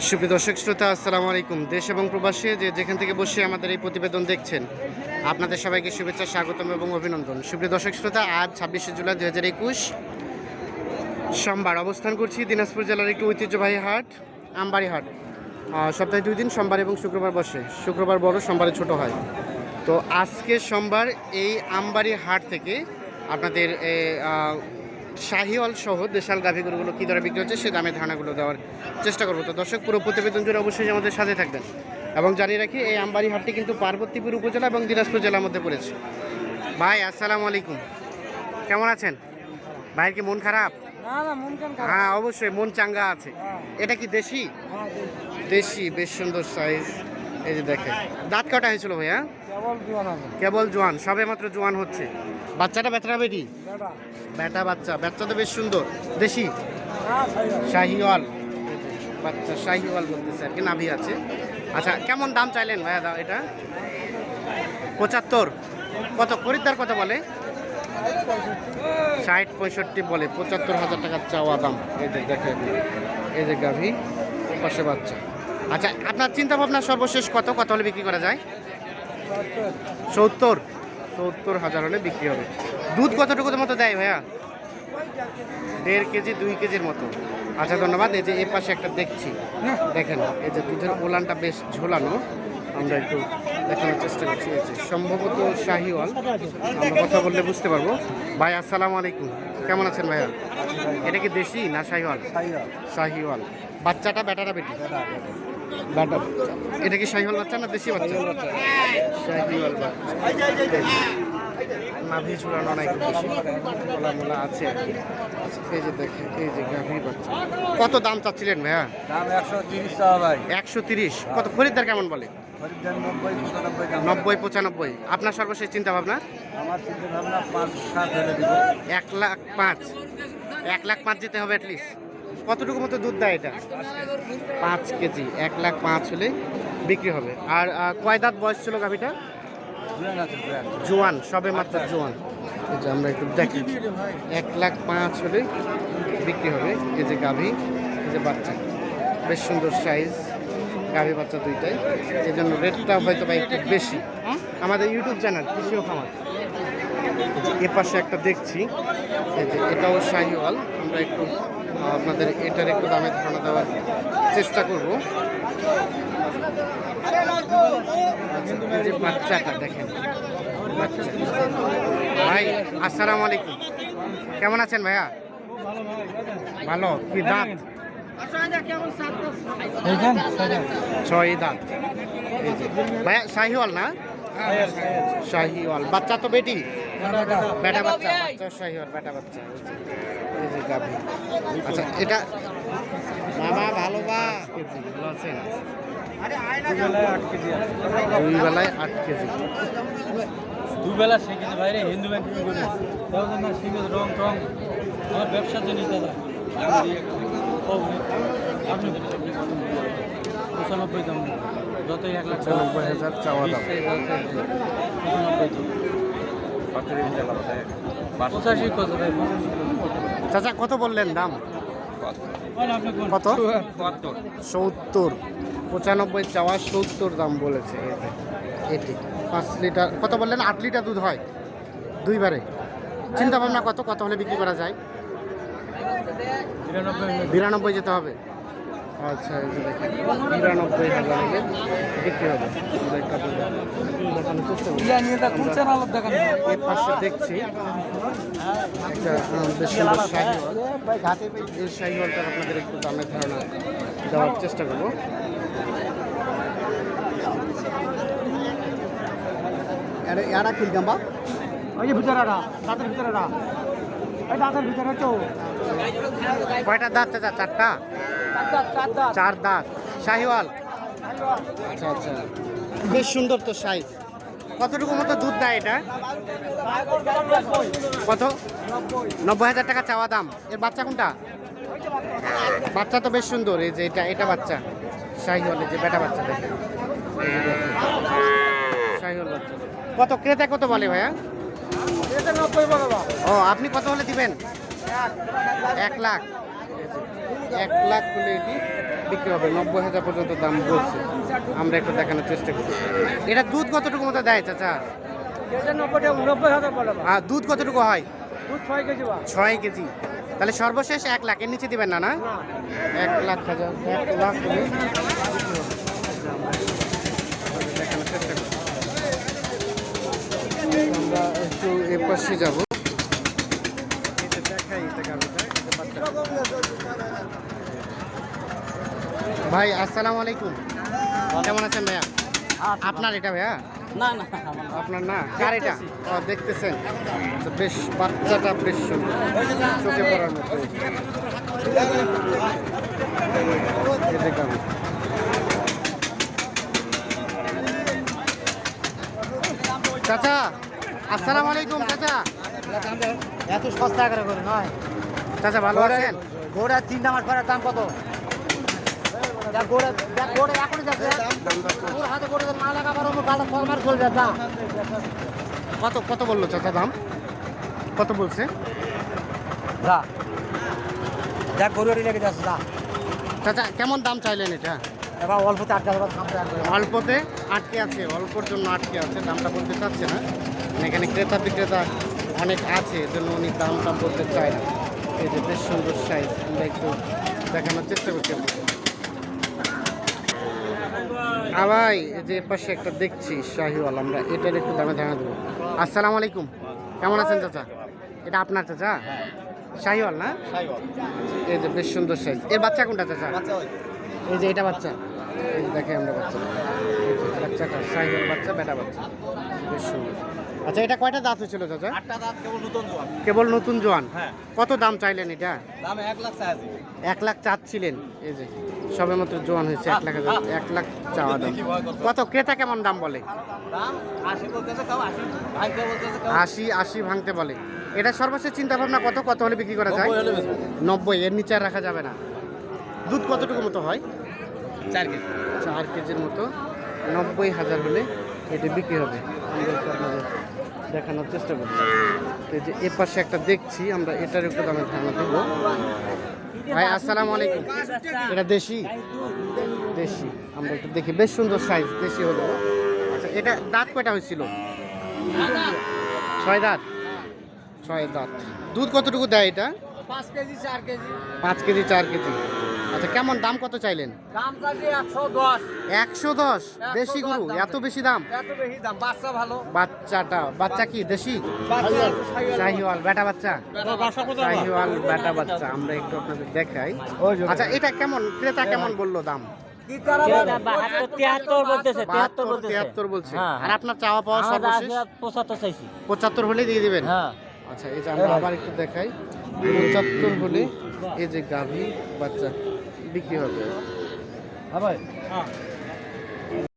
সুপ্রিয় দর্শক, শ্রোতা, আসসালামু আলাইকুম। দেশ এবং প্রবাসী যে যেখান থেকে বসে আমাদের এই প্রতিবেদন দেখছেন, আপনাদের সবাইকে শুভেচ্ছা, স্বাগতম এবং অভিনন্দন। সুপ্রিয় দর্শক, শ্রোতা, আজ ছাব্বিশে জুলাই দু হাজার একুশ সোমবার অবস্থান করছি দিনাজপুর জেলার একটি ঐতিহ্যবাহী হাট, আমবাড়ি হাট। সপ্তাহে দুই দিন, সোমবার এবং শুক্রবার বসে। শুক্রবার বড়, সোমবারে ছোট হয়। তো আজকে সোমবার এই আমবাড়ি হাট থেকে আপনাদের শাহিওয়াল সহ দেশাল গাভীগুলোগুলো কী দরে বিক্রি হচ্ছে সে দামে ধারণাগুলো দেওয়ার চেষ্টা করব। তো দর্শক পুরো প্রতিবেদন জুড়ে অবশ্যই আমাদের সাথে থাকবেন। এবং জানিয়ে রাখি এই আমবাড়ি হাটটি কিন্তু পার্বতীপুর উপজেলা এবং দিনাজপুর জেলার মধ্যে পড়েছে। ভাই আসসালামু আলাইকুম। কেমন আছেন? ভাইয়ের কি মন খারাপ? হ্যাঁ অবশ্যই মন চাঙ্গা আছে। হ্যাঁ। এটা কি দেশি? হ্যাঁ, দেশি। বেশ সুন্দর সাইজ এই যে দেখেন দাঁত কাটা হয়েছিল ভাইয়া। কেবল জোয়ান সবে মাত্র জোয়ান হচ্ছে। বাচ্চাটা বেতরা বেটি? বেটা। বাচ্চা বাচ্চা তো বেশ সুন্দর। দেশি? শাহিওয়াল। বাচ্চা শাহিওয়াল বলতেছে আর কি নাভি আছে। আচ্ছা কেমন দাম চাইলেন ভাইয়া দাও এটা? পঁচাত্তর। কত? খরিদ্দার কত বলে? ষাট পঁয়ষট্টি বলে পঁচাত্তর হাজার টাকার চাওয়া দাম। এই যে দেখেন এই যে গাভী পাশে বাচ্চা। আচ্ছা আপনার চিন্তা ভাবনা সর্বশেষ কত? কত হলে বিক্রি করা যায়? সত্তর। সত্তর হাজার হলে বিক্রি হবে। দুধ কতটুকুর মতো দেয় ভাইয়া? দেড় কেজি দুই কেজির মতো। আচ্ছা ধন্যবাদ। এই যে এ পাশে একটা দেখছি। দেখেন এই যে দুধের ওলানটা বেশ ঝোলানো। আমরা একটু দেখানোর চেষ্টা করছি। সম্ভবত শাহিওয়াল। আমরা কথা বললে বুঝতে পারব। ভাই আসসালামু আলাইকুম। কেমন আছেন ভাইয়া? এটা কি দেশি না শাহিওয়াল। শাহিওয়াল। বাচ্চাটা বেটাটা বেটি? বেটা এটা কি শাহিওয়াল বাচ্চা না দেশি বাচ্চা? শাহিওয়াল বাচ্চা। নাভি ঝুলানো অনেক বেশি। মোলা মোলা আছে এই যে দেখে এই যে গাভী বাচ্চা। কত দাম চাচ্ছিলেন ভাইয়া? দাম একশো তিরিশ ভাই। একশো তিরিশ। কত খরিদ্দার কেমন বলে? নব্বই পঁচানব্বই দাম। নব্বই পঁচানব্বই। আপনার সর্বশেষ চিন্তা ভাবনা আমার চিন্তা ভাবনা পাঁচ সাত এক লাখ পাঁচ। এক লাখ পাঁচ যেতে হবে অ্যাটলিস্ট কতটুকু মতো দুধ দেয় এটা? পাঁচ কেজি এক লাখ পাঁচ হলে বিক্রি হবে। আর আহ, কয় দাঁত বয়স ছিল গাভীটা? জোয়ান সবে মাত্র জোয়ান। এই যে আমরা একটু দেখি। এক লাখ পাঁচ হলে বিক্রি হবে এই যে গাভী এই যে বাচ্চা। বেশ সুন্দর সাইজ গাভী বাচ্চা দুইটাই। এই জন্য রেটটা হয়তো বা একটু বেশি। আমাদের ইউটিউব চ্যানেল কৃষি ও খামার। যে এ পাশে একটা দেখছি। এই যে এটাও শাহিওয়াল। আমরা একটু আপনাদের এটার একটু দামে ধারণা দেওয়ার চেষ্টা করব। আচ্ছা, যে বাচ্চাটা দেখেন। ভাই আসসালামু আলাইকুম। কেমন আছেন ভাইয়া? ভালো কি দাঁত? ছয় দাঁত। ভাইয়া শাহিওয়াল না? শাহিওয়াল। বাচ্চা তো বেটি? বেটা বাচ্চা। বাচ্চা শাহিওয়াল বেটা বাচ্চা। গাভী আচ্ছা এটা বাবা ভালো বা? কেজি ভালো আট কেজি। দুই বেলায় আট কেজি দুবেলা শিখেছে বাইরে হিন্দু ব্যাংক কি করে তখন না শিখেছে রং টং আমার ব্যবসার জন্য দাদা। আপনি পঁচানব্বই দাম যতই এক লাখ পঁচানব্বই হাজার চাওয়া দাম। পঁচানব্বই দাম। পঁচাশি কত ভাই? চাচা, কত বললেন দাম? কত? সত্তর। পঁচানব্বই চাওয়া সত্তর দাম বলেছে এটি। পাঁচ লিটার, কত বললেন? আট লিটার দুধ হয় দুইবারে। চিন্তা ভাবনা কত? কত হলে বিক্রি করা যায়? বিরানব্বই যেতে হবে। আচ্ছা এই যে দেখেন বিরানব্বই হাজার বিক্রি হবে। একটা দেখানোর চেষ্টা করি। নিয়ে তা কুচেন আলাপ দেখান? এর পাশে দেখছি। একটা বেশ সুন্দর শাহিওয়াল এই শাহিওয়ালটা আপনাদের একটু দামের ধারণা দেওয়ার চেষ্টা করব। এরা বা ওই যে ভিতরে দাঁতের ভিতরে ওই দাঁতের ভিতরে তো। কয়টা দাঁত চারটা? চার দাঁত শাহিওয়াল। আচ্ছা আচ্ছা। বেশ সুন্দর তো সাইজ কতটুকু মতো দুধ দেয় এটা? কত? নব্বই হাজার টাকা চাওয়া দাম। এর বাচ্চা কোনটা? বাচ্চা তো বেশ সুন্দর এই যে এটা এটা বাচ্চা। শাহিওয়ালের যে বেটা বাচ্চা শাহিওয়াল বাচ্চা। কত? ক্রেতা কত বলে ভাইয়া? ও আপনি কত হলে দিবেন? এক লাখ। এক লাখ হলে এটি বিক্রি হবে। নব্বই হাজার পর্যন্ত দাম বলছে। আমরা একটু দেখানোর চেষ্টা করছি। এটা দুধ কতটুকু মতো দেয় চাচা? আর দুধ কতটুকু হয়? ছয় কেজি তাহলে সর্বশেষ এক লাখের নিচে দিবেন না না? এক লাখ হাজার এক লাখ হলে। আমরা একটু এ পাশে যাব দেখাই এটা গাড়িটা, এটা বাচ্চা। ভাই আসসালামু আলাইকুম। কেমন আছেন ভাইয়া? আপনার এটা ভাইয়া? না না আপনার না? কার এটা? ও দেখতেছেন। বেশ বাচ্চাটা বেশ সুন্দর। চোখে পড়ার মতো। চাচা আসসালামু আলাইকুম চাচা। এত সস্তা করে করে নয়। চাচা ভালো আছেন? গোড়া তিনটা মাস পরের দাম কত? কত কত বলল চাচা দাম? কত বলছে? যা। দেখ গরুয়ারি লেগে যাচ্ছে যা। চাচা কেমন দাম চাইলেন এটা? এবার অল্পতে আটকে অল্পতে আটকে আছে অল্পর জন্য আটকে আছে দামটা বলতে চাচ্ছে না। এখানে ক্রেতা বিক্রেতা অনেক আছে এজন্য উনি দামটা বলতে চায় না। এই যে বেশ সুন্দর সাইজ আমরা একটু দেখানোর চেষ্টা করছি এই যে পাশে একটা দেখছি শাহিওয়াল, আমরা এটার একটু দামে ধারণা দেবো। আসসালামু আলাইকুম। কেমন আছেন চাচা? এটা আপনার চাচা? শাহিওয়াল না? এই যে বেশ সুন্দর সাইজ এর বাচ্চা কোনটা চাচা? এই যে এটা বাচ্চা। এই দেখে আমরা বাচ্চা। বাচ্চাটা সাইকেল বাচ্চা, বেটা বাচ্চা। বেশ সুন্দর। আচ্ছা এটা কয়টা দাঁত হয়েছিল চাচা? আটটা দাঁত কেবল নতুন জোয়ান। কেবল নতুন জোয়ান? হ্যাঁ। কত দাম চাইলেন এটা? দাম এক লাখ চাই এক লাখ চাচ্ছিলেন। এই যে সবে মাত্র জোয়ান হয়েছে এক লাখ এক লাখ চাওয়া দাম। কত? ক্রেতা কেমন দাম বলে? দাম আশি আশি ভাঙতে বলে। এটা সর্বশেষ চিন্তা ভাবনা কত? কত হলে বিক্রি করা যায়? নব্বই এর নিচে আর রাখা যাবে না। দুধ কতটুকু মতো হয়? চার কেজি। চার কেজির মতো। নব্বই হাজার হলে এটি বিক্রি হবে। দেখানোর চেষ্টা করছি। তো যে এ পাশে একটা দেখছি আমরা এটার একটু দামে ধারণা দেবো। ভাই আসসালামু আলাইকুম। এটা দেশি? দেশি। আমরা একটু দেখি। বেশ সুন্দর সাইজ দেশি হলো। আচ্ছা এটা দাঁত কয়টা হয়েছিল? ছয় দাঁত? ছয় দাঁত। দুধ কতটুকু দেয় এটা? পাঁচ কেজি চার কেজি। পাঁচ কেজি চার কেজি। আচ্ছা কেমন দাম কত চাইলেন? দাম চাইছে একশো দশ। একশো দশ? দেশি গরু? এত বেশি দাম? এত বেশি দাম বাচ্চা ভালো। বাচ্চাটা বাচ্চা কি দেশি? শাহিওয়াল বেটা বাচ্চা? শাহিওয়াল বেটা বাচ্চা আমরা একটু আপনাদের দেখাই। আচ্ছা এটা কেমন ক্রেতা কেমন বলল দাম? বলছে। হ্যাঁ, আর আপনার চাওয়া পাওয়া সর্বশেষ? পঁচাত্তর চাইছি। পঁচাত্তর হলে দিয়ে দিবেন? হ্যাঁ। আচ্ছা এই যে আমরা আবার একটু দেখাই। পঁচাত্তর হলে এই যে গাভী বাচ্চা। বিক্রি হবে। হ্যাঁ